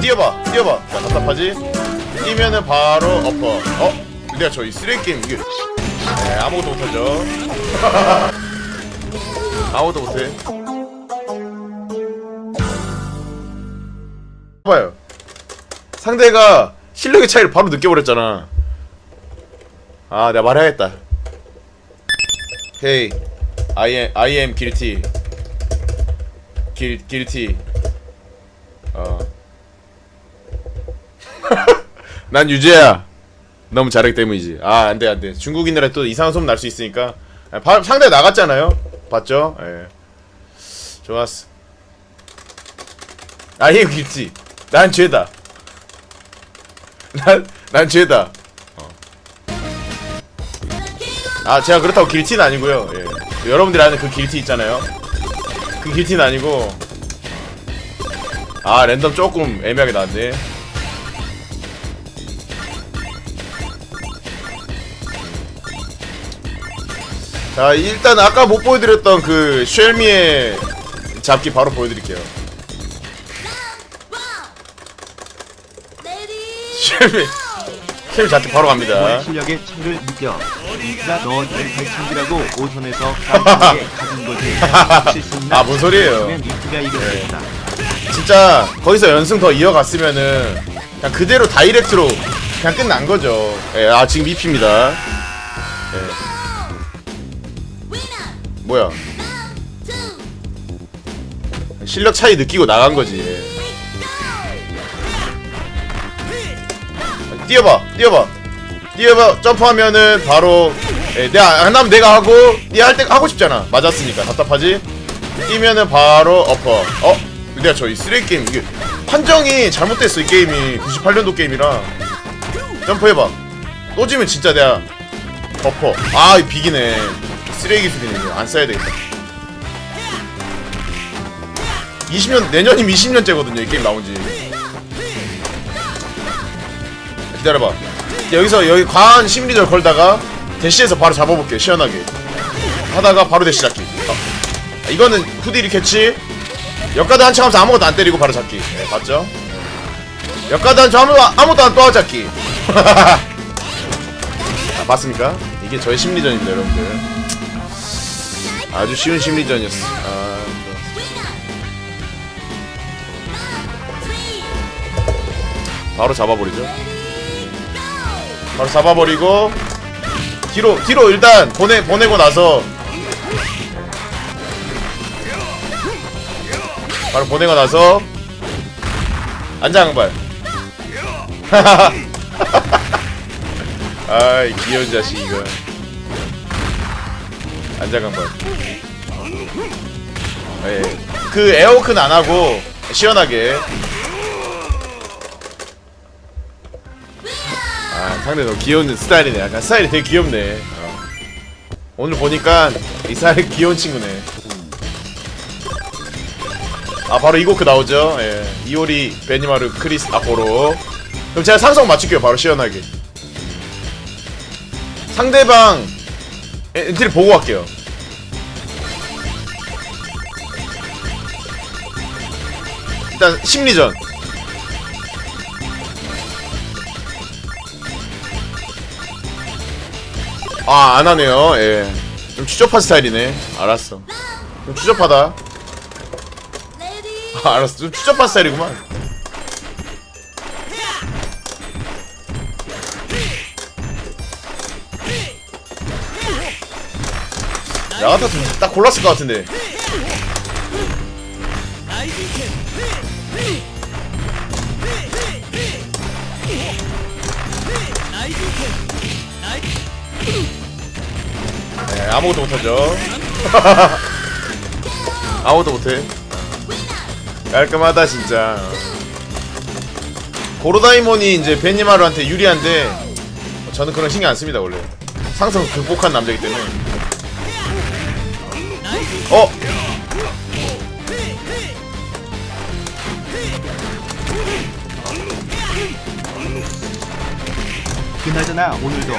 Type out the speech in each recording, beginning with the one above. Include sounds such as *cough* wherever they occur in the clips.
뛰어봐 뛰어봐. 자 답답하지? 뛰면은 바로 엎어 어? 내가 저이 쓰레기 게임 이게 네, 아무것도 못하죠. *laughs* 아무것도 못해. 봐요. 상대가 실력의 차이를 바로 느껴버렸잖아. 아 내가 말해야겠다. Hey I am, I am Guil, guilty 어. *laughs* 난 유재야. 너무 잘하기 때문이지. 아 안 돼 안 돼. 중국인들한테 또 이상한 소문 날 수 있으니까. 아, 바, 상대 나갔잖아요. 봤죠? 예. 좋았어. 아예 길지 난 죄다. 난, 난 죄다. 어. 아 제가 그렇다고 길티는 아니고요. 예. 여러분들이 아는 그 길티 있잖아요 그 길티는 아니고. 아 랜덤 조금 애매하게 나왔네. 자 일단 아까 못 보여드렸던 그 쉘미의 잡기 바로 보여드릴게요. 쉘미 쉘미 잡기 바로 갑니다 너의 실력의 차이를 느껴. 나 너의 발차기라고 오선에서 *laughs* 가진 거지. 실수나 아, 뭔 소리예요. 면 이겼다. 진짜 거기서 연승 더 이어갔으면은 그냥 그대로 다이렉트로 그냥 끝난 거죠. 예, 아 지금 미피입니다. 예. 뭐야? 실력 차이 느끼고 나간 거지. 예. 뛰어봐, 뛰어봐, 뛰어봐. 점프하면은 바로 예, 내가 안 하면 내가 하고 니 할 때 하고 싶잖아. 맞았으니까 답답하지? 뛰면은 바로 엎어. 어? 내가 저이 쓰레기 게임 이게 판정이 잘못됐어 이 게임이 98년도 게임이라 점프해봐 또 지면 진짜 내가 덮어 아이 비기네 쓰레기 이거 안 써야 되겠다 20년 내년이면 20년째거든요 이 게임 나온지 기다려봐. 여기서 여기 과한 심리절 걸다가 대시에서 바로 잡아볼게 시원하게. 하다가 바로 대시 잡기. 아, 이거는 후딜이 캐치 역가드 한참 하면서 아무것도 안 때리고 바로 잡기. 네, 봤죠? 역가드 한참 하면서 아무것도 안또 잡기. *laughs* 아, 봤습니까? 이게 저의 심리전입니다 여러분들. 아주 쉬운 심리전이었어. 아. 바로 잡아버리죠 바로 잡아버리고 뒤로 뒤로 일단 보내 보내고 나서 바로 보내고 나서 안장발. *laughs* 아이 귀여운 자식 이거. 안장발. 예. 그 에어컨 안 하고 시원하게 상대 너무 귀여운 스타일이네. 약간 스타일이 되게 귀엽네. 어. 오늘 보니까 이 스타일 귀여운 친구네. 아 바로 이고크 나오죠? 예. 이오리 베니마르 크리스 아포로. 그럼 제가 상성 맞출게요 바로 시원하게. 상대방 에- 엔트리 보고 갈게요. 일단 심리전 아 안하네요. 예좀 추접한 스타일이네. 알았어. 좀 추접하다. 아, 알았어. 좀 추접한 스타일이구만. 나 같았으면 딱 골랐을 것 같은데. 네, 아무것도 못하죠. *laughs* 아무것도 못해. 깔끔하다 진짜 고로다이몬이 이제 베니마루한테 유리한데 저는 그런 신경 안 씁니다 원래 상성 극복한 남자이기 때문에 어? 그나저나 오늘도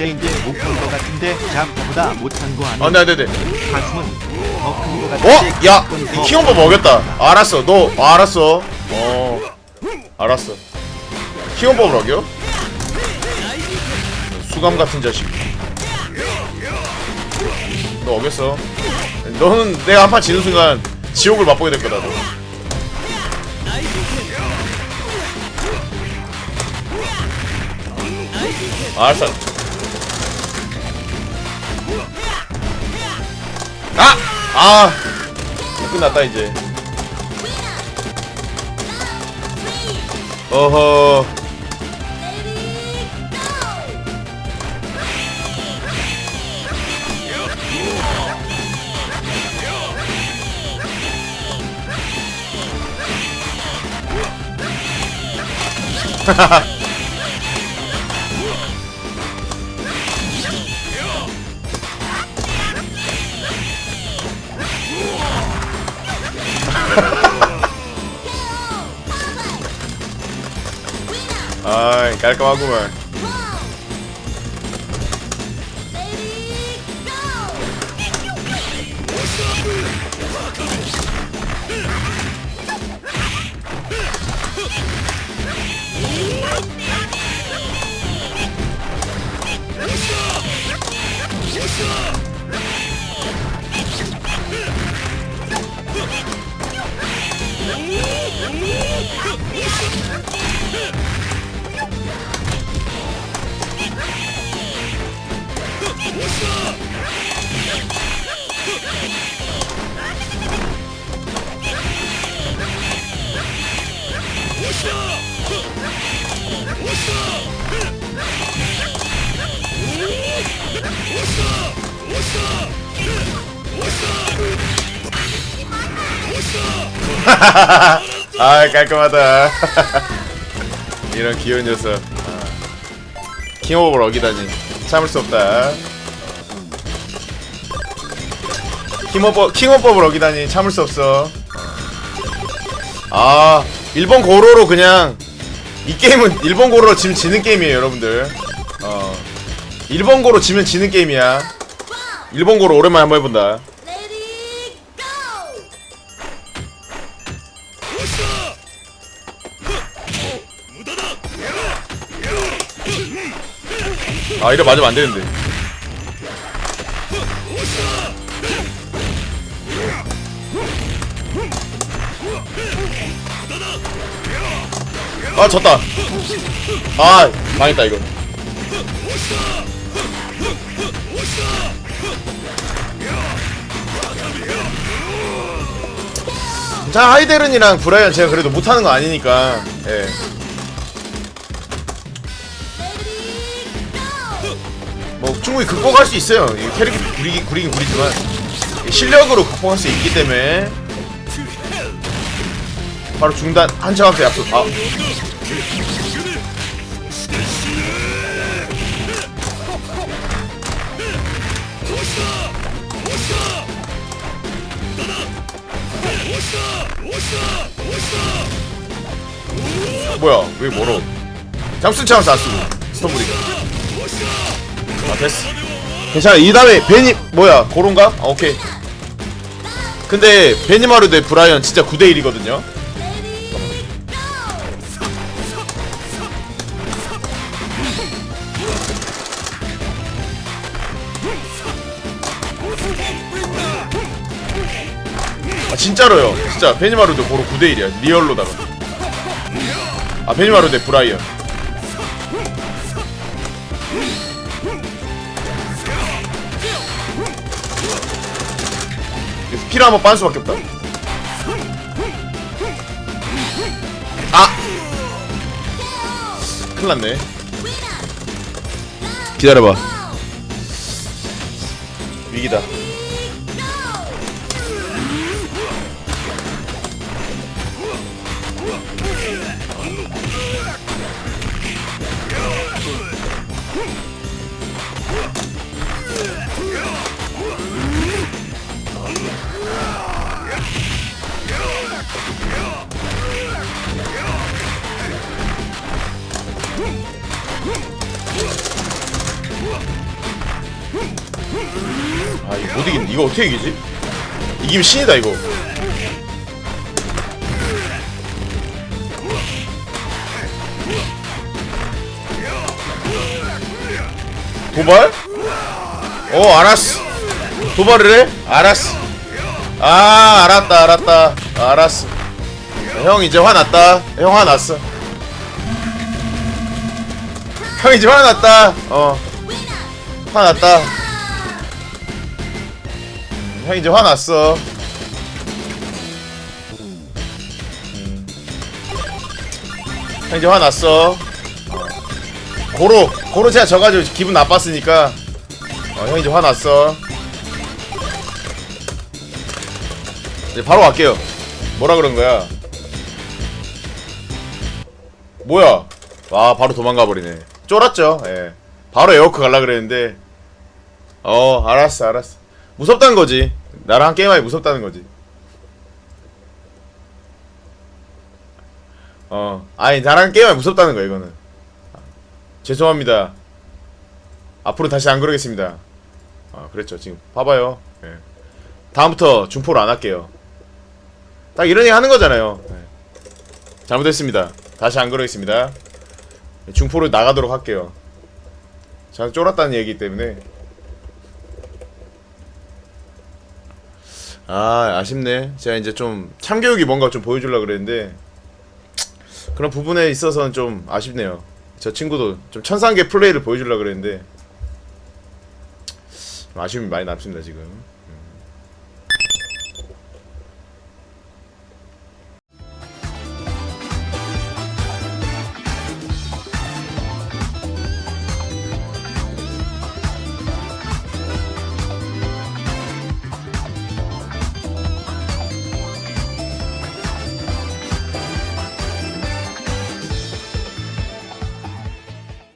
화대인데 못본것 같은데 잠보다 못한 거아 아니야? 네네네 가슴은 더 큰 것 같지? 어? 야! 이더 킹오버 먹였다 알았어 너 아, 알았어 어 알았어 킹오버 먹여? 수감 같은 자식 너 어겼어 너는 내가 한판 지는 순간 지옥을 맛보게 될 거다 너. 알았어 아! 아! 끝났다 이제 어허 아 *laughs* 이 깔끔하구만 *laughs* 아이 깔끔하다. *laughs* 이런 귀여운 녀석. 아. 킹오버를 어기다니. 참을 수 없다. 킹오버 킹오버를 어기다니 참을 수 없어. 아 일본 고로로 그냥 이 게임은 일본 고로로 지면 지는 게임이에요 여러분들. 어. 일본 고로 지면 지는 게임이야. 일본 고로 오랜만에 한번 해본다! 아 이래 맞으면 안 되는데 아 졌다 아 망했다 이거 자 하이데른이랑 브라이언 제가 그래도 못하는 거 아니니까 예. 뭐 충분히 극복할 수 있어요. 이 캐릭이 구리긴 구리긴 구리지만 실력으로 극복할 수 있기 때문에 바로 중단 한정학생 약속. 아 뭐야 왜 멀어? 잠수 차면서 안 쓰고 스톤브리가. 아 됐어 괜찮아 이 다음에 베니 뭐야 고론가? 아 오케이 근데 베니마루 대 브라이언 진짜 9대1이거든요 진짜로요 진짜 베니마루 대 고로 9대1이야 리얼로다가 아 베니마루 대 브라이언 피를 한번 빤 수밖에 없다. 아! 큰일 났네. 기다려봐. 위기다. 아 이거 못 이긴다. 이거 어떻게 이기지? 이기면 신이다 이거 도발? 어 알았어 도발을 해? 알았어 아 알았다 알았다 알았어 형 이제 화났다 형 화났어 형 이제 화났다. 어. 화났다. 형 이제 화났어. 음. 형 이제 화났어. 고로 고로 제가 져가지고 기분 나빴으니까. 어, 형 이제 화났어. 이제 바로 갈게요. 뭐라 그런 거야? 뭐야? 와 바로 도망가 버리네 쫄았죠. 예. 바로 에어크 갈라 그랬는데 어 알았어 알았어. 무섭다는 거지. 나랑 게임하기 무섭다는 거지. 어 아니 나랑 게임하기 무섭다는 거야 이거는. 죄송합니다. 앞으로 다시 안 그러겠습니다. 아 그랬죠 지금. 봐봐요. 예. 다음부터 중포를 안 할게요. 딱 이런 얘기 하는 거잖아요. 예. 잘못했습니다. 다시 안 그러겠습니다 중포로 나가도록 할게요. 저는 쫄았다는 얘기 때문에. 아 아쉽네. 제가 이제 좀 참교육이 뭔가 좀 보여주려고 그랬는데 그런 부분에 있어서는 좀 아쉽네요. 저 친구도 좀 천상계 플레이를 보여주려고 그랬는데 좀 아쉬움이 많이 남습니다 지금